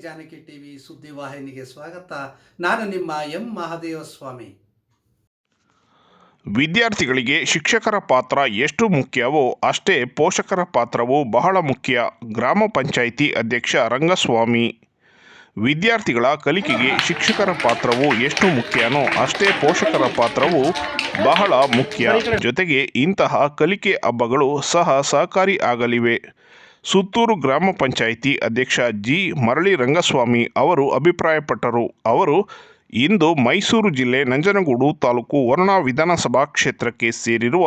Janaki TV ಸುದ್ದಿವಾಹಿನಿಗೆ ಸ್ವಾಗತ. ನಾನು ನಿಮ್ಮ ಎಂ ಮಹಾದೇವ ಸ್ವಾಮಿ ವಿದ್ಯಾರ್ಥಿಗಳಿಗೆ ಶಿಕ್ಷಕರ ಪಾತ್ರ ಎಷ್ಟು ಮುಖ್ಯವೋ ಅಷ್ಟೇ ಪೋಷಕರ ಪಾತ್ರವೂ ಬಹಳ ಮುಖ್ಯ, ಗ್ರಾಮ ಪಂಚಾಯಿತಿ ಅಧ್ಯಕ್ಷ ರಂಗಸ್ವಾಮಿ. ವಿದ್ಯಾರ್ಥಿಗಳ ಕಲಿಕೆಗೆ ಶಿಕ್ಷಕರ ಪಾತ್ರವು ಎಷ್ಟು ಮುಖ್ಯನೋ ಅಷ್ಟೇ ಪೋಷಕರ ಪಾತ್ರವು ಬಹಳ ಮುಖ್ಯ. ಜೊತೆಗೆ ಇಂತಹ ಕಲಿಕೆ ಹಬ್ಬಗಳು ಸಹ ಸಹಕಾರಿ ಆಗಲಿವೆ. ಸುತ್ತೂರು ಗ್ರಾಮ ಪಂಚಾಯಿತಿ ಅಧ್ಯಕ್ಷ ಜಿ ಮರಳಿ ರಂಗಸ್ವಾಮಿ ಅವರು ಅಭಿಪ್ರಾಯಪಟ್ಟರು. ಅವರು, ಇಂದು ಮೈಸೂರು ಜಿಲ್ಲೆ ನಂಜನಗೂಡು ತಾಲೂಕು ವರುಣಾ ವಿಧಾನಸಭಾ ಕ್ಷೇತ್ರಕ್ಕೆ ಸೇರಿರುವ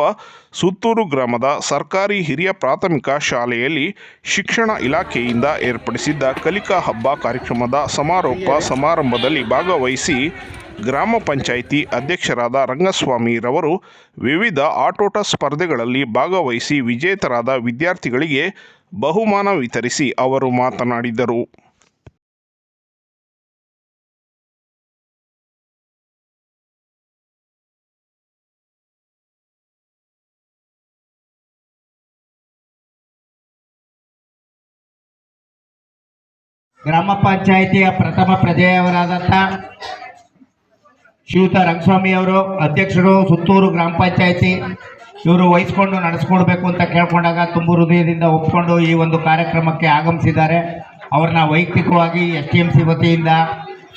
ಸುತ್ತೂರು ಗ್ರಾಮದ ಸರ್ಕಾರಿ ಹಿರಿಯ ಪ್ರಾಥಮಿಕ ಶಾಲೆಯಲ್ಲಿ ಶಿಕ್ಷಣ ಇಲಾಖೆಯಿಂದ ಏರ್ಪಡಿಸಿದ್ದ ಕಲಿಕಾ ಹಬ್ಬ ಕಾರ್ಯಕ್ರಮದ ಸಮಾರೋಪ ಸಮಾರಂಭದಲ್ಲಿ ಭಾಗವಹಿಸಿ ಗ್ರಾಮ ಪಂಚಾಯಿತಿ ಅಧ್ಯಕ್ಷರಾದ ರಂಗಸ್ವಾಮಿ ರವರು ವಿವಿಧ ಆಟೋಟ ಸ್ಪರ್ಧೆಗಳಲ್ಲಿ ಭಾಗವಹಿಸಿ ವಿಜೇತರಾದ ವಿದ್ಯಾರ್ಥಿಗಳಿಗೆ ಬಹುಮಾನ ವಿತರಿಸಿ ಅವರು ಮಾತನಾಡಿದರು. ಗ್ರಾಮ ಪಂಚಾಯಿತಿಯ ಪ್ರಥಮ ಪ್ರಜೆಯವರಾದಂಥ ಶ್ರೀಯುತ ರಂಗಸ್ವಾಮಿ ಅವರು, ಅಧ್ಯಕ್ಷರು ಸುತ್ತೂರು ಗ್ರಾಮ ಪಂಚಾಯಿತಿ ಇವರು ವಹಿಸ್ಕೊಂಡು ನಡೆಸ್ಕೊಡ್ಬೇಕು ಅಂತ ಕೇಳ್ಕೊಂಡಾಗ ತುಂಬ ಹೃದಯದಿಂದ ಒಪ್ಕೊಂಡು ಈ ಒಂದು ಕಾರ್ಯಕ್ರಮಕ್ಕೆ ಆಗಮಿಸಿದ್ದಾರೆ. ಅವ್ರನ್ನ ವೈಯಕ್ತಿಕವಾಗಿ ಎಸ್ ಟಿ ಎಂ ಸಿ ವತಿಯಿಂದ,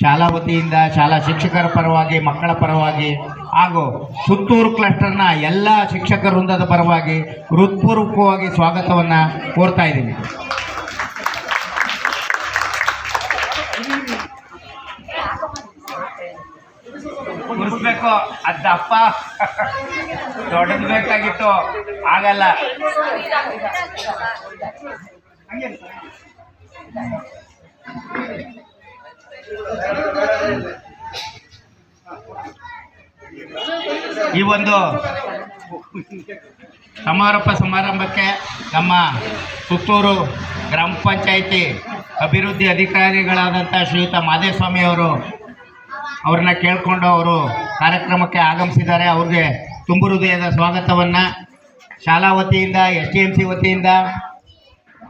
ಶಾಲಾ ವತಿಯಿಂದ, ಶಾಲಾ ಶಿಕ್ಷಕರ ಪರವಾಗಿ, ಮಕ್ಕಳ ಪರವಾಗಿ ಹಾಗೂ ಸುತ್ತೂರು ಕ್ಲಸ್ಟರ್ನ ಎಲ್ಲ ಶಿಕ್ಷಕ ವೃಂದದ ಪರವಾಗಿ ಹೃತ್ಪೂರ್ವಕವಾಗಿ ಸ್ವಾಗತವನ್ನು ಕೋರ್ತಾ ಅದ್ ದಪ್ಪ ದೊಡ್ಡದು ಬೇಕಾಗಿತ್ತು ಆಗಲ್ಲ. ಈ ಒಂದು ಸಮಾರೋಪ ಸಮಾರಂಭಕ್ಕೆ ನಮ್ಮ ಸುತ್ತೂರು ಗ್ರಾಮ ಪಂಚಾಯಿತಿ ಅಭಿವೃದ್ಧಿ ಅಧಿಕಾರಿಗಳಾದಂಥ ಶ್ರೀಯುತ ಮಾದೇಸ್ವಾಮಿ ಅವರು ಅವ್ರನ್ನ ಕೇಳಿಕೊಂಡು ಅವರು ಕಾರ್ಯಕ್ರಮಕ್ಕೆ ಆಗಮಿಸಿದ್ದಾರೆ. ಅವ್ರಿಗೆ ತುಂಬು ಹೃದಯದ ಸ್ವಾಗತವನ್ನು ಶಾಲಾ ವತಿಯಿಂದ ಎಸ್ ಡಿ ಎಂ ಸಿ ವತಿಯಿಂದ,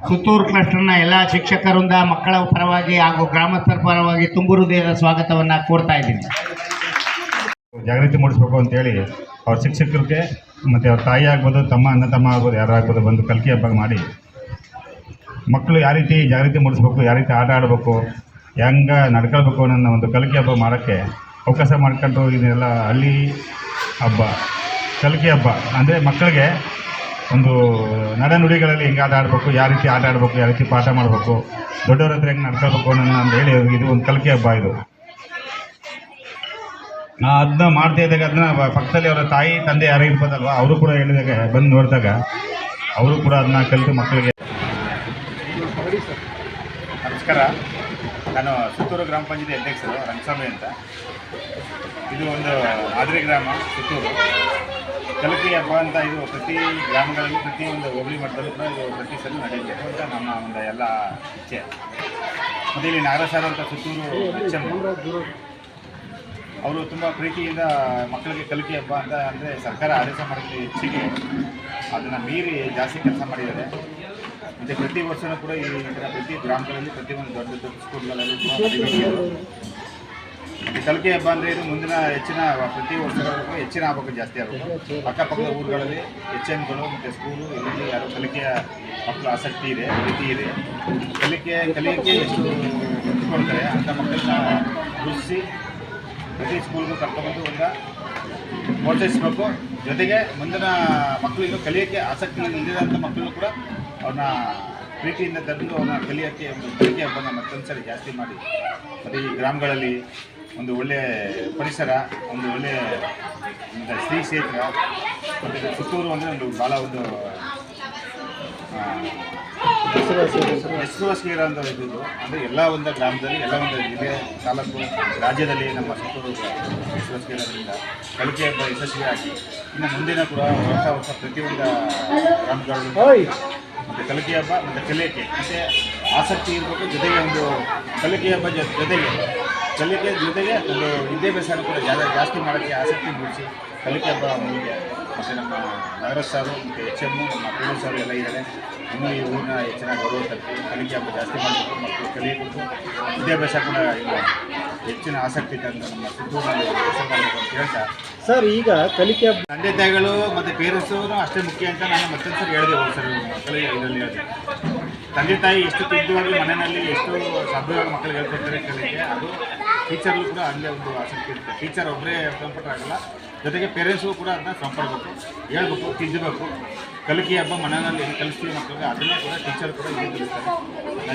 ಸುತ್ತೂರು ಕ್ಲಸ್ಟರ್ನ ಎಲ್ಲ ಶಿಕ್ಷಕರಿಂದ, ಮಕ್ಕಳ ಪರವಾಗಿ ಹಾಗೂ ಗ್ರಾಮಸ್ಥರ ಪರವಾಗಿ ತುಂಬು ಹೃದಯದ ಸ್ವಾಗತವನ್ನು ಕೋರ್ತಾ ಇದ್ದೀನಿ. ಜಾಗೃತಿ ಮೂಡಿಸ್ಬೇಕು ಅಂತೇಳಿ ಅವ್ರ ಶಿಕ್ಷಕರಿಗೆ ಮತ್ತು ಅವ್ರ ತಾಯಿ ಆಗ್ಬೋದು, ತಮ್ಮ ಅಣ್ಣ, ತಮ್ಮ ಆಗ್ಬೋದು, ಯಾರು ಆಗ್ಬೋದು ಬಂದು ಕಲ್ಕಿ ಹಬ್ಬ ಮಾಡಿ ಮಕ್ಕಳು ಯಾವ ರೀತಿ ಜಾಗೃತಿ ಮೂಡಿಸ್ಬೇಕು, ಯಾವ ರೀತಿ ಆಟ ಆಡಬೇಕು, ಹೆಂಗೆ ನಡ್ಕೊಳ್ಬೇಕು ಅನ್ನೋ ಒಂದು ಕಲಿಕೆ ಹಬ್ಬ ಮಾಡೋಕ್ಕೆ ಅವಕಾಶ ಮಾಡ್ಕೊಂಡು ಇದನ್ನೆಲ್ಲ ಹಳ್ಳಿ ಹಬ್ಬ. ಕಲಿಕೆ ಹಬ್ಬ. ಅಂದರೆ ಮಕ್ಕಳಿಗೆ ಒಂದು ನಡೆನುಡಿಗಳಲ್ಲಿ ಹೆಂಗೆ ಆಟ ಆಡಬೇಕು, ಯಾವ ರೀತಿ ಆಟ ಆಡಬೇಕು, ಯಾವ ರೀತಿ ಪಾಠ ಮಾಡಬೇಕು, ದೊಡ್ಡವ್ರ ಹತ್ರ ಹೆಂಗೆ ನಡ್ಕೋಬೇಕು ಅನ್ನೋ ಅಂತ ಹೇಳಿ ಇದು ಒಂದು ಕಲಿಕೆ ಹಬ್ಬ ಇದು. ನಾ ಅದನ್ನ ಮಾಡ್ತಾ ಇದ್ದಾಗ ಅದನ್ನ ಪಕ್ಕದಲ್ಲಿ ಅವರ ತಾಯಿ, ತಂದೆ ಯಾರೇ ಇರ್ಬೋದಲ್ವ, ಅವರು ಕೂಡ ಹೇಳಿದಾಗ, ಬಂದು ನೋಡಿದಾಗ ಅವರು ಕೂಡ ಅದನ್ನ ಕಲಿತು ಮಕ್ಕಳಿಗೆ. ನಮಸ್ಕಾರ. ನಾನು ಸುತ್ತೂರು ಗ್ರಾಮ ಪಂಚಾಯತಿ ಅಧ್ಯಕ್ಷರು ರಂಗಸ್ವಾಮಿ ಅಂತ. ಇದು ಒಂದು ಮಾದರಿ ಗ್ರಾಮ, ಸುತ್ತೂರು. ಕಲಿಕೆ ಹಬ್ಬ ಅಂತ ಇದು ಪ್ರತಿ ಗ್ರಾಮಗಳಲ್ಲಿ ಪ್ರತಿ ಒಂದು ಹೋಬಳಿ ಮಟ್ಟದಲ್ಲೂ ಕೂಡ ಇದು ಪ್ರತಿ ಸಲ ನಡೆಯಬೇಕು ಅಂತ ನಮ್ಮ ಒಂದು ಎಲ್ಲ ಇಚ್ಛೆ. ಮತ್ತು ಇಲ್ಲಿ ನಾಗರಸಾರ ಅಂತ ಸುತ್ತೂರು ಅವರು ತುಂಬ ಪ್ರೀತಿಯಿಂದ ಮಕ್ಕಳಿಗೆ ಕಲಿಕೆ ಹಬ್ಬ ಅಂತ ಅಂದರೆ ಸರ್ಕಾರ ಆದೇಶ ಮಾಡಿದ ಹೆಚ್ಚಿಗೆ ಅದನ್ನು ಮೀರಿ ಜಾಸ್ತಿ ಕೆಲಸ ಮಾಡಿದ್ದಾರೆ. ಮತ್ತು ಪ್ರತಿ ವರ್ಷವೂ ಕೂಡ ಈ ಪ್ರತಿ ಗ್ರಾಮಗಳಲ್ಲಿ ಪ್ರತಿಯೊಂದು ದೊಡ್ಡ ದೊಡ್ಡ ಸ್ಕೂಲ್ಗಳಲ್ಲಿ ಮತ್ತು ಕಲಿಕೆ ಹಬ್ಬ ಅಂದರೆ ಇದು ಮುಂದಿನ ಹೆಚ್ಚಿನ ಪ್ರತಿ ವರ್ಷಗಳಿಗೂ ಹೆಚ್ಚಿನ ಹಬ್ಬಕ್ಕೆ ಜಾಸ್ತಿ ಆಗುತ್ತೆ. ಅಕ್ಕಪಕ್ಕದ ಊರುಗಳಲ್ಲಿ ಎಚ್ ಎಮ್ಗಳು ಮತ್ತು ಸ್ಕೂಲು, ಇಲ್ಲಿ ಯಾರು ಕಲಿಕೆಯ ಮಕ್ಕಳು ಆಸಕ್ತಿ ಇದೆ, ಪ್ರೀತಿ ಇದೆ. ಕಲಿಕೆ ಕಲಿಕೆ ಎಷ್ಟು ಕೊಡ್ತಾರೆ ಅಂಥ ಮಕ್ಕಳನ್ನ ಗುರುತಿಸಿ ಪ್ರತಿ ಸ್ಕೂಲ್ಗೂ ಕರ್ಕೊಂಡು ಒಂದು ಪ್ರೋತ್ಸಾಹಿಸಬೇಕು. ಜೊತೆಗೆ ಮುಂದಿನ ಮಕ್ಕಳು ಇನ್ನೂ ಕಲಿಯೋಕ್ಕೆ ಆಸಕ್ತಿ ಇಲ್ಲದಂಥ ಮಕ್ಕಳು ಕೂಡ ಅವ್ರನ್ನ ಪ್ರೀತಿಯಿಂದ ತಂದು ಅವನ್ನ ಕಲಿಯೋಕ್ಕೆ ಒಂದು ಕಲಿಕೆ ಹಬ್ಬನ ಮತ್ತೊಂದು ಸರಿ ಜಾಸ್ತಿ ಮಾಡಿ. ಮತ್ತು ಈ ಗ್ರಾಮಗಳಲ್ಲಿ ಒಂದು ಒಳ್ಳೆ ಪರಿಸರ ಒಂದು ಒಳ್ಳೆಯ ಒಂದು ಶ್ರೀ ಕ್ಷೇತ್ರ ಮತ್ತು ಸುತ್ತೂರು ಅಂದರೆ ಒಂದು ಭಾಳ ಒಂದು ಹೆಸರುವಾಸಿಯರ ಒಂದು ಅಂತ ಇದು ಅಂದರೆ ಎಲ್ಲ ಒಂದು ಗ್ರಾಮದಲ್ಲಿ ಎಲ್ಲ ಒಂದು ಜಿಲ್ಲೆ ತಾಲೂಕು ರಾಜ್ಯದಲ್ಲಿ ನಮ್ಮ ಸುತ್ತೂರು ಹೆಸರುವಾಸಿಯರಿಂದ ಕಲಿಕೆ ಹಬ್ಬ ಯಶಸ್ವಿಯಾಗಿ ಇನ್ನು ಮುಂದಿನ ಕೂಡ ಹೊಸ ಹೊಸ ಪ್ರತಿಯೊಂದು ಗ್ರಾಮಗಳು ಮತ್ತು ಕಲಿಕೆ ಹಬ್ಬ ಮತ್ತು ಕಲಿಕೆ ಮತ್ತು ಆಸಕ್ತಿ ಇರಬೇಕು ಜೊತೆಗೆ ಒಂದು ಕಲಿಕೆ ಹಬ್ಬ ಜೊತೆಗೆ. ಕಲಿಕೆ ಜೊತೆಗೆ ಒಂದು ವಿದ್ಯಾಭ್ಯಾಸನೂ ಕೂಡ ಜಾಸ್ತಿ ಜಾಸ್ತಿ ಮಾಡೋಕ್ಕೆ ಆಸಕ್ತಿ ಮೂಡಿಸಿ ಕಲಿಕೆ ಹಬ್ಬ ಮುಂದೆ ಮತ್ತು ನಮ್ಮ ನಗರ ಸಾರು ಮತ್ತು ಎಚ್ ಎಮ್ಮು ನಮ್ಮ ಪಿ ಸಾರು ಎಲ್ಲ ಇದ್ದಾರೆ. ಇನ್ನೂ ಈ ಊರಿನ ಹೆಚ್ಚಿನ ಗೌರವ ಕಲಿಕೆ ಹಬ್ಬ ಜಾಸ್ತಿ ಮಾಡಬೇಕು ಮತ್ತು ಕಲಿಯಬೇಕು. ವಿದ್ಯಾಭ್ಯಾಸ ಕೂಡ ಹೆಚ್ಚಿನ ಆಸಕ್ತಿ ತಂದು ನಮ್ಮ ಮಾಡಬೇಕು ಅಂತ ಹೇಳ್ತಾ. ಸರ್ ಈಗ ಕಲಿಕೆ ಹಬ್ಬ ತಂದೆ ತಾಯಿಗಳು ಮತ್ತು ಪೇರೆಂಟ್ಸು ಅಷ್ಟೇ ಮುಖ್ಯ ಅಂತ ನಾನು ಮತ್ತೊಂದು ಸರಿ ಹೇಳಿದೆ ಹೋಗಿ ಸರ್ ಮಕ್ಕಳಿಗೆ ಇದರಲ್ಲಿ ಹೇಳಿದೆ ತಂದೆ ತಾಯಿ ಎಷ್ಟು ತಿದ್ದುವಾಗಿ ಮನೆಯಲ್ಲಿ ಎಷ್ಟು ಸಭ್ಯವಾಗಿ ಮಕ್ಕಳಿಗೆ ಹೇಳ್ಕೊಡ್ತಾರೆ ಕಲಿಕೆ ಅದು ಟೀಚರ್ಗೂ ಕೂಡ ಅಲ್ಲೇ ಒಂದು ಆಸಕ್ತಿ ಇರುತ್ತೆ. ಟೀಚರ್ ಒಬ್ಬರೇ ಆಗಲ್ಲ. ಜೊತೆಗೆ ಪೇರೆಂಟ್ಸ್ಗೂ ಕೂಡ ಅದನ್ನ ಸಂಪರ್ಕಬೇಕು ಹೇಳ್ಬೇಕು, ತಿದ್ದಬೇಕು. ಕಲಿಕೆ ಹಬ್ಬ ಮನೆಯಲ್ಲಿ ಕಲಿಸ್ತೀವಿ ಮಕ್ಕಳಿಗೆ, ಅದನ್ನೇ ಕೂಡ ಟೀಚರ್ ಕೂಡ ಏನು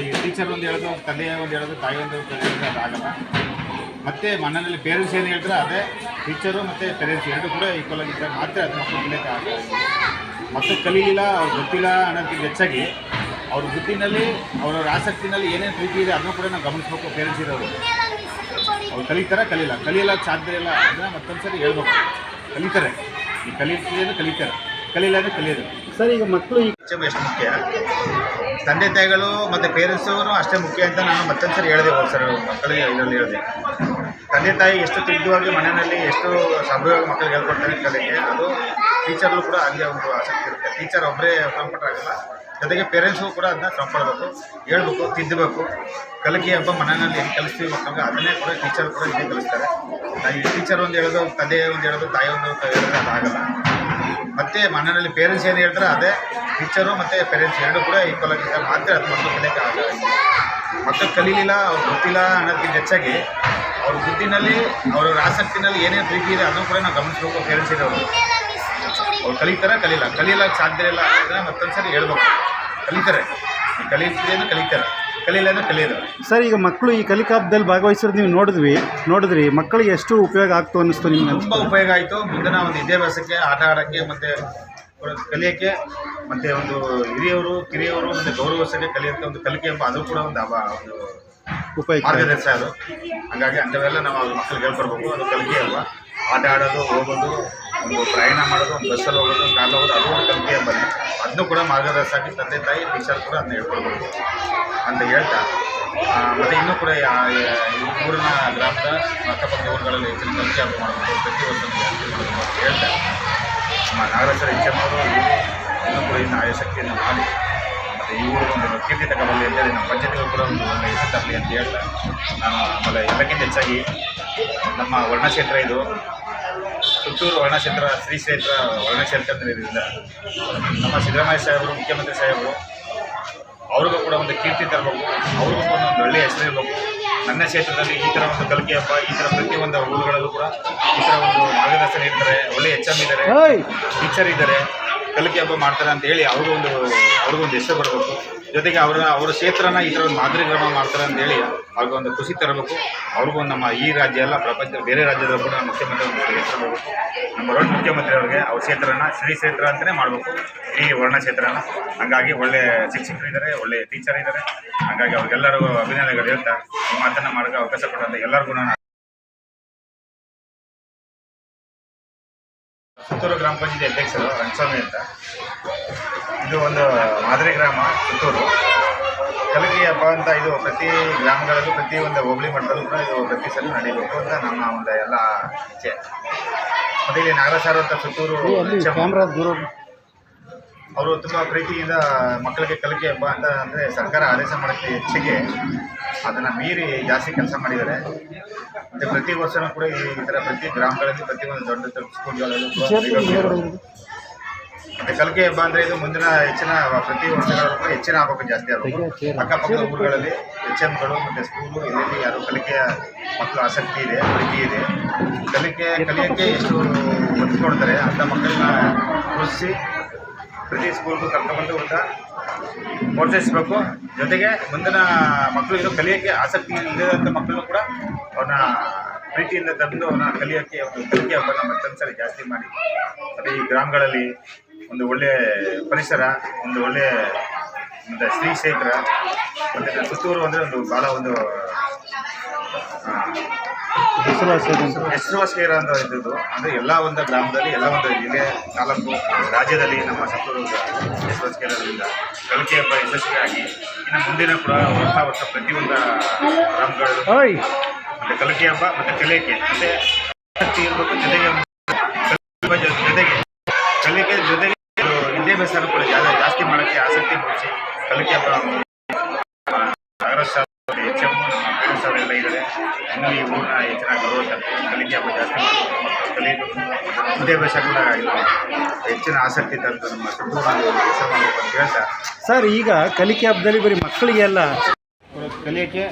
ಈ ಟೀಚರ್ ಒಂದು ಹೇಳೋದು ತಂದೆಯ ಒಂದು ಹೇಳೋದು, ತಾಯಿ ಒಂದು ಕಲಿಯೋದು ಅದಾಗಲ್ಲ ಮತ್ತು ಮನೆಯಲ್ಲಿ ಪೇರೆಂಟ್ಸ್ ಏನು ಹೇಳಿದ್ರೆ ಅದೇ ಟೀಚರು ಮತ್ತು ಪೇರೆಂಟ್ಸ್ ಎರಡು ಕೂಡ ಈಕ್ವಲ್ ಆಗಿದ್ದರೆ ಮಾತ್ರ ಅದು ಮಕ್ಕಳು ಕಲಿಯಕ್ಕೆ ಆಗಲ್ಲ ಮಕ್ಕಳು ಕಲೀಲಿಲ್ಲ, ಅವ್ರು ಗೊತ್ತಿಲ್ಲ ಅನ್ನೋದಕ್ಕಿಂತ ಹೆಚ್ಚಾಗಿ ಅವ್ರ ಬುದ್ಧಿನಲ್ಲಿ, ಅವರವ್ರ ಆಸಕ್ತಿನಲ್ಲಿ ಏನೇನು ಪ್ರೀತಿ ಇದೆ ಅದನ್ನು ಕೂಡ ನಾವು ಗಮನಿಸ್ಬೇಕು, ಪೇರೆಂಟ್ಸ್ ಇರೋರು. ಅವ್ರು ಕಲಿತಾರೆ ಕಲಿಯಲ್ಲ. ಕಲಿಯಲ್ಲ ಸಾಧ್ಯ ಇಲ್ಲ ಅದನ್ನ ಮತ್ತೊಂದು ಸರಿ ಹೇಳ್ಬೇಕು. ಕಲಿತಾರೆ. ಈ ಕಲಿತಿದ್ರೆ ಕಲಿತಾರೆ. ಕಲಿಯಲ್ಲ ಅಂದರೆ ಕಲಿಯೋದು. ಸರ್ ಈಗ ಮಕ್ಕಳು ಈ ಶಿಕ್ಷಣ ಎಷ್ಟು ಮುಖ್ಯ. ತಂದೆ ತಾಯಿಗಳು ಮತ್ತು ಅವರು ಅಷ್ಟೇ ಮುಖ್ಯ ಅಂತ ನಾನು ಮತ್ತೊಂದು ಸರಿ ಹೇಳಿದೆ ಹೋಗಿ ಸರ್ ಮಕ್ಕಳಿಗೆ ಇದರಲ್ಲಿ ಹೇಳಿದೆ. ತಂದೆ ತಾಯಿ ಎಷ್ಟು ತಿದ್ದುವಾಗಿ ಮನೆಯಲ್ಲಿ ಎಷ್ಟು ಸಭ್ಯವಾಗಿ ಮಕ್ಕಳಿಗೆ ಹೇಳ್ಕೊಡ್ತಾರೆ ಕಲಿಕೆ ಅದು ಟೀಚರ್ಗಳು ಕೂಡ ಅಲ್ಲಿ ಒಂದು ಆಸಕ್ತಿ ಇರುತ್ತೆ. ಟೀಚರ್ ಒಬ್ಬರೇ ಆಗಲ್ಲ ಜೊತೆಗೆ ಪೇರೆಂಟ್ಸು ಕೂಡ ಅದನ್ನ ಕಾಪಾಡಬೇಕು, ಹೇಳ್ಬೇಕು, ತಿದ್ದಬೇಕು. ಕಲಿಕೆ ಹಬ್ಬ ಮನೆಯಲ್ಲಿ ಏನು ಕಲಿಸ್ತೀವಿ ಮಕ್ಕಳಿಗೆ, ಅದನ್ನೇ ಕೂಡ ಟೀಚರ್ ಕೂಡ ಇಲ್ಲಿ ಕಲಿಸ್ತಾರೆ. ಈ ಟೀಚರ್ ಒಂದು ಹೇಳೋದು ತಂದೆ ಒಂದು ಹೇಳೋದು, ತಾಯಿ ಒಂದು ಹೇಳಿದ್ರೆ ಅದಾಗಲ್ಲ. ಮತ್ತೆ ಮನೆಯಲ್ಲಿ ಪೇರೆಂಟ್ಸ್ ಏನು ಹೇಳ್ತಾರೆ, ಅದೇ ಟೀಚರು ಮತ್ತು ಪೇರೆಂಟ್ಸ್ ಎರಡು ಕೂಡ ಈಕ್ವಲ್ ಆಗಿದ್ದಾಗ ಮಾತ್ರ ಅದು ಮಕ್ಕಳು ಕಲಿಯೋಕ್ಕೆ ಆಗಲ್ಲ ಮಕ್ಕಳು ಕಲೀಲಿಲ್ಲ, ಅವ್ರು ಗೊತ್ತಿಲ್ಲ ಅನ್ನೋದಕ್ಕಿಂತ ಹೆಚ್ಚಾಗಿ ಅವ್ರ ಬುದ್ಧಿನಲ್ಲಿ ಅವ್ರವ್ರ ಆಸಕ್ತಿನಲ್ಲಿ ಏನೇನು ಪ್ರೀತಿ ಇದೆ, ಅದನ್ನು ಕೂಡ ನಾವು ಗಮನಿಸಬೇಕು ಪೇರೆಂಟ್ಸ್ ಇರೋರು. ಅವ್ರು ಕಲಿತಾರೆ ಕಲೀಲ ಕಲಿಯಲ್ಲ ಸಾಧ್ಯ ಇಲ್ಲ ಅದನ್ನ ಮತ್ತೊಂದು ಸರಿ ಹೇಳ್ಬೇಕು. ಕಲಿತಾರೆ. ಕಲಿತಿದ್ದೇನೆ ಕಲಿತಾರೆ. ಕಲಿಲ್ಲ ಅಂದ್ರೆ ಕಲಿಯೋದು. ಸರ್ ಈಗ ಮಕ್ಕಳು ಈ ಕಲಿಕಾಬ್ದಲ್ಲಿ ಭಾಗವಹಿಸಿರೋದು ನೀವು ನೋಡಿದ್ವಿ ನೋಡಿದ್ರಿ. ಮಕ್ಕಳಿಗೆ ಎಷ್ಟು ಉಪಯೋಗ ಆಗ್ತು ಅನ್ನಿಸ್ತು ನಿಮ್ಗೆ? ತುಂಬ ಉಪಯೋಗ ಆಯಿತು. ಮುಂದಿನ ಒಂದು ವಿದ್ಯಾಭ್ಯಾಸಕ್ಕೆ ಆಟ ಆಡೋಕ್ಕೆ ಮತ್ತು ಕಲಿಯೋಕ್ಕೆ ಮತ್ತು ಒಂದು ಹಿರಿಯವರು ಕಿರಿಯವರು ಮತ್ತು ಗೌರವಿಸೋಕ್ಕೆ ಕಲಿಯೋಕ್ಕೆ ಒಂದು ಕಲಿಕೆ ಎಂಬ ಅದು ಕೂಡ ಒಂದು ಅವ ಒಂದು ಉಪಯೋಗ ಅದು. ಹಾಗಾಗಿ ಅಂಥವೆಲ್ಲ ನಾವು ಮಕ್ಕಳಿಗೆ ಹೇಳ್ಕೊಡ್ಬೇಕು. ಅದು ಕಲಿಕೆ ಅಲ್ವಾ? ಆಟ ಆಡೋದು ಹೋಗೋದು ಒಂದು ಪ್ರಯಾಣ ಮಾಡೋದು, ಒಂದು ಬಸ್ಸಲ್ಲಿ ಹೋಗೋದು, ಕಾರಲ್ಲಿ ಹೋಗೋದು, ಅದು ಒಂದು ಕಲಿಕೆ ಬನ್ನಿ ಅದನ್ನು ಕೂಡ ಮಾರ್ಗದರ್ಶಕ ತಂದೆ ತಾಯಿ ಟೀಚರ್ ಕೂಡ ಅದನ್ನ ಹೇಳ್ಕೊಳ್ಬೋದು. ಅಂತ ಹೇಳ್ತಾ ಮತ್ತು ಇನ್ನೂ ಕೂಡ ಊರಿನ ಗ್ರಾಮದ ಅಕ್ಕಪಕ್ಕದ ಊರುಗಳಲ್ಲಿ ಹೆಚ್ಚಿನ ಕಲಿಕೆ ಅದು ಮಾಡಬೇಕು ಪ್ರತಿ ವರ್ಷ ಜಾಸ್ತಿ ಮಾಡಬೇಕು ಅಂತ ಹೇಳ್ತಾ. ನಮ್ಮ ನಾಗರಾಜರ ಹೆಚ್ಚಮ್ಮವರು ಇನ್ನೂ ಕೂಡ ಇನ್ನು ಆಯಶಕ್ತಿಯನ್ನು ಮಾಡಿ, ಮತ್ತು ಈ ಊರು ಒಂದು ಕೀರ್ತಿ ತಗೊಳ್ಳಿ ಅಂತೇಳಿ ನಮ್ಮ ಪಂಚಾಯತಿಗಳು ಕೂಡ ಒಂದು ಒಂದು ಹೆಸರು ತರಲಿ ಅಂತ ಹೇಳ್ತಾ. ನಾನು ಆಮೇಲೆ ಎಲ್ಲಕ್ಕಿಂತ ಹೆಚ್ಚಾಗಿ ನಮ್ಮ ವರ್ಣಕ್ಷೇತ್ರ ಇದು. ಸುತ್ತೂರು ವರ್ಣಕ್ಷೇತ್ರ ಶ್ರೀ ಕ್ಷೇತ್ರ ವರ್ಣಕ್ಷೇತ್ರ ಇದರಿಂದ ನಮ್ಮ ಸಿದ್ದರಾಮಯ್ಯ ಸಾಹೇಬರು ಮುಖ್ಯಮಂತ್ರಿ ಸಾಹೇಬರು ಅವ್ರಿಗೂ ಕೂಡ ಒಂದು ಕೀರ್ತಿ ತರಬೇಕು. ಅವ್ರಿಗೂ ಕೂಡ ಒಂದು ಒಳ್ಳೆಯ ಹೆಸರು ಇರಬೇಕು. ನನ್ನ ಕ್ಷೇತ್ರದಲ್ಲಿ ಈ ಥರ ಒಂದು ಕಲಿಕೆ ಹಬ್ಬ ಈ ಥರ ಪ್ರತಿಯೊಂದು ಊರುಗಳಲ್ಲೂ ಕೂಡ ಈ ಥರ ಒಂದು ಮಾರ್ಗದರ್ಶನ ಇರ್ತಾರೆ. ಒಳ್ಳೆ ಎಚ್ ಎಂ ಇದ್ದಾರೆ ಟೀಚರ್ ಇದ್ದಾರೆ. ಕಲಿಕೆ ಹಬ್ಬ ಮಾಡ್ತಾರೆ ಅಂತ ಹೇಳಿ ಅವ್ರಿಗೊಂದು ಅವ್ರಿಗೊಂದು ಅವ್ರಿಗೂ ಒಂದು ಹೆಸರು ಬರಬೇಕು. ಜೊತೆಗೆ ಅವರ ಅವರ ಕ್ಷೇತ್ರನ ಈ ಥರ ಒಂದು ಮಾದರಿ ಗ್ರಾಮ ಮಾಡ್ತಾರೆ ಅಂತ ಹೇಳಿ ಅವ್ರಿಗೂ ಒಂದು ಖುಷಿ ತರಬೇಕು. ಅವ್ರಿಗೂ ನಮ್ಮ ಈ ರಾಜ್ಯ ಎಲ್ಲ ಪ್ರಪಂಚದ ಬೇರೆ ರಾಜ್ಯದಲ್ಲೂ ಕೂಡ ಮುಖ್ಯಮಂತ್ರಿ ಒಂದು ಹೆಸರು ಬರಬೇಕು ನಮ್ಮ ರೋಡ್ ಮುಖ್ಯಮಂತ್ರಿ ಅವ್ರಿಗೆ ಅವ್ರ ಕ್ಷೇತ್ರನ, ಶ್ರೀ ಕ್ಷೇತ್ರ ಅಂತಲೇ ಮಾಡಬೇಕು. ಈ ವರ್ಣ ಕ್ಷೇತ್ರನ. ಹಾಗಾಗಿ ಒಳ್ಳೆ ಶಿಕ್ಷಕರು ಇದ್ದಾರೆ ಒಳ್ಳೆ ಟೀಚರ್ ಇದ್ದಾರೆ ಹಾಗಾಗಿ ಅವ್ರಿಗೆಲ್ಲರಿಗೂ ಅಭಿನಂದನೆಗಳು ಹೇಳ್ತಾ ಮಾತನ್ನು ಮಾಡೋಕ್ಕೆ ಅವಕಾಶ ಕೊಟ್ಟಂತ ಎಲ್ಲರಿಗೂ ನಾನು ಸುತ್ತೂರು ಗ್ರಾಮ ಪಂಚಾಯತಿ ಅಧ್ಯಕ್ಷರು ರಂಗಸ್ವಾಮಿ ಅಂತ. ಇದು ಒಂದು ಮಾದರಿ ಗ್ರಾಮ ಸುತ್ತೂರು ಕಲಗಿ ಹಬ್ಬ ಅಂತ ಇದು ಪ್ರತಿ ಗ್ರಾಮಗಳಲ್ಲೂ ಪ್ರತಿ ಒಂದು ಹೋಬಳಿ ಮಟ್ಟದಲ್ಲೂ ಕೂಡ ಇದು ಪ್ರತಿ ಸಲ ನಡೀಬೇಕು ಅಂತ ನಮ್ಮ ಒಂದು ಎಲ್ಲ ಇಚ್ಛೆ. ಮತ್ತು ಇಲ್ಲಿ ನಾಗರಾಜ್ ಅಂತ ಸುತ್ತೂರು ಅವರು ತುಂಬ ಪ್ರೀತಿಯಿಂದ ಮಕ್ಕಳಿಗೆ ಕಲಿಕೆ ಹಬ್ಬ ಅಂತ ಅಂದರೆ ಸರ್ಕಾರ ಆದೇಶ ಮಾಡೋಕ್ಕೆ ಹೆಚ್ಚಿಗೆ ಅದನ್ನು ಮೀರಿ ಜಾಸ್ತಿ ಕೆಲಸ ಮಾಡಿದ್ದಾರೆ. ಮತ್ತು ಪ್ರತಿ ವರ್ಷವೂ ಕೂಡ ಈ ಥರ ಪ್ರತಿ ಗ್ರಾಮಗಳಲ್ಲಿ ಪ್ರತಿಯೊಂದು ದೊಡ್ಡ ದೊಡ್ಡ ಸ್ಕೂಲ್ಗಳಲ್ಲೂ. ಮತ್ತು ಕಲಿಕೆ ಹಬ್ಬ ಅಂದರೆ ಇದು ಮುಂದಿನ ಹೆಚ್ಚಿನ ಪ್ರತಿ ವರ್ಷಗಳಲ್ಲೂ ಕೂಡ ಹೆಚ್ಚಿನ ಆಗಬೇಕು ಜಾಸ್ತಿ ಆಗಬೇಕು ಅಕ್ಕಪಕ್ಕದ ಊರುಗಳಲ್ಲಿ ಎಚ್ ಎಮ್ಗಳು ಮತ್ತು ಸ್ಕೂಲು ಇಲ್ಲಿ ಯಾರು ಕಲಿಕೆಯ ಮಕ್ಕಳು ಆಸಕ್ತಿ ಇದೆ ಪ್ರೀತಿ ಇದೆ ಕಲಿಕೆ ಕಲಿಯೋಕ್ಕೆ ಎಷ್ಟು ಒತ್ತು ಕೊಡ್ತಾರೆ ಅಂಥ ಮಕ್ಕಳನ್ನ ಗುರುತಿಸಿ ಪ್ರತಿ ಸ್ಕೂಲ್ಗೂ ಕರ್ಕೊಂಡ್ಬಂದು ಊಟ ಪ್ರೋತ್ಸಾಹಿಸಬೇಕು. ಜೊತೆಗೆ ಮುಂದಿನ ಮಕ್ಕಳು ಇದು ಕಲಿಯೋಕ್ಕೆ ಆಸಕ್ತಿ ಇಲ್ಲದಂಥ ಮಕ್ಕಳನ್ನು ಕೂಡ ಅವ್ರನ್ನ ಪ್ರೀತಿಯಿಂದ ತಂದು ಅವನ ಕಲಿಯೋಕ್ಕೆ ಒಂದು ಕಲಿಕೆ ಹಬ್ಬನ ಮತ್ತೊಂದು ಸರಿ ಜಾಸ್ತಿ ಮಾಡಿ. ಮತ್ತು ಈ ಗ್ರಾಮಗಳಲ್ಲಿ ಒಂದು ಒಳ್ಳೆಯ ಪರಿಸರ, ಒಂದು ಒಳ್ಳೆಯ ಮತ್ತು ಶ್ರೀ ಶೇಖರ, ಮತ್ತು ಸುತ್ತೂರು ಅಂದರೆ ಒಂದು ಭಾಳ ಒಂದು ಹೆಸರುವಾಸಿಯರ ಅಂತ ಇದ್ದದ್ದು ಅಂದರೆ ಎಲ್ಲ ಒಂದು ಗ್ರಾಮದಲ್ಲಿ ಎಲ್ಲ ಒಂದು ಜಿಲ್ಲೆ ತಾಲೂಕು ರಾಜ್ಯದಲ್ಲಿ ನಮ್ಮ ಸತ್ತೂರು ಕೇರಳದಿಂದ ಕಲಿಕೆ ಹಬ್ಬ ಯಶಸ್ವಿಯಾಗಿ ಇನ್ನು ಮುಂದಿನ ಕೂಡ ವರ್ಷ ವರ್ಷ ಪ್ರತಿಯೊಂದು ಗ್ರಾಮಗಳು ಮತ್ತೆ ಕಲಿಕೆ ಹಬ್ಬ ಮತ್ತು ಕಲಿಕೆ. ಮತ್ತು ಇರಬೇಕು ಜೊತೆಗೆ ಕಲಿಕೆ ಹಬ್ಬ ಜೊ- ಜೊತೆಗೆ ವಿದ್ಯಾಭ್ಯಾಸ ಕೂಡ ಜಾಸ್ತಿ ಮಾಡೋಕ್ಕೆ ಆಸಕ್ತಿ ಮೂಡಿಸಿ ಕಲಿಕೆ ಹಬ್ಬ ಅವರೆಲ್ಲ ಇದ್ದಾರೆ ಇನ್ನೂ ಈ ಊರನ್ನ ಹೆಚ್ಚಿನ ಕಲಿಕೆ ಹಬ್ಬ ಜಾಸ್ತಿ ಮಾಡಬೇಕು ಕಲಿಯಬೇಕು ವಿದ್ಯಾಭ್ಯಾಸ ಕೂಡ ಇದು ಹೆಚ್ಚಿನ ಆಸಕ್ತಿ ತಂದು ನಮ್ಮ ಸುತ್ತೂರು ಕೆಲಸ ಮಾಡಬೇಕು ಅಂತ ಹೇಳ್ತಾ ಸರ್ ಈಗ ಕಲಿಕೆ ಹಬ್ಬದಲ್ಲಿ ಬರೀ ಮಕ್ಕಳಿಗೆಲ್ಲ ಕಲಿಯೋಕ್ಕೆ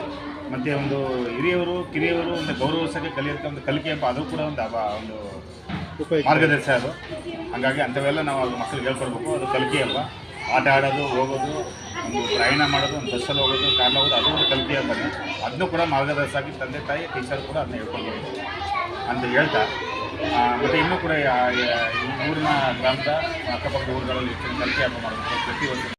ಮತ್ತು ಒಂದು ಹಿರಿಯವರು ಕಿರಿಯವರು ಒಂದು ಗೌರವಿಸೋಕ್ಕೆ ಕಲಿಯೋಕ್ಕೆ ಒಂದು ಕಲಿಕೆ ಹಬ್ಬ ಅದು ಕೂಡ ಒಂದು ಹಬ್ಬ ಒಂದು ಉಪಯುಕ್ತ. ಮಾರ್ಗದರ್ಶ ಅದು. ಹಾಗಾಗಿ ಅಂಥವೆಲ್ಲ ನಾವು ಅದು ಮಕ್ಕಳಿಗೆ ಹೇಳ್ಕೊಡ್ಬೇಕು. ಅದು ಕಲಿಕೆ ಹಬ್ಬ. ಆಟ ಆಡೋದು ಹೋಗೋದು ಪ್ರಯಾಣ ಮಾಡೋದು ಒಂದು ಬಸ್ಸಲ್ಲಿ ಹೋಗೋದು ಕಾರ್ನಲ್ಲಿ ಹೋಗೋದು, ಅದು ಒಂದು ಕಲ್ತಿ ಅಂತಾನೆ. ಅದನ್ನು ಕೂಡ ಮಾರ್ಗದರ್ಶ ತಂದೆ, ತಾಯಿ, ಟೀಚರ್ ಕೂಡ ಅದನ್ನ ಹೇಳ್ಕೊಡ್ಬೇಕು ಅಂತ ಹೇಳ್ತಾ. ಮತ್ತು ಇನ್ನೂ ಕೂಡ ಈ ಊರಿನ ಗ್ರಾಮದ ಅಕ್ಕಪಕ್ಕದ ಊರುಗಳಲ್ಲಿ ಕಲಿಕೆ ಹಬ್ಬ ಮಾಡಬೇಕು ಪ್ರತಿ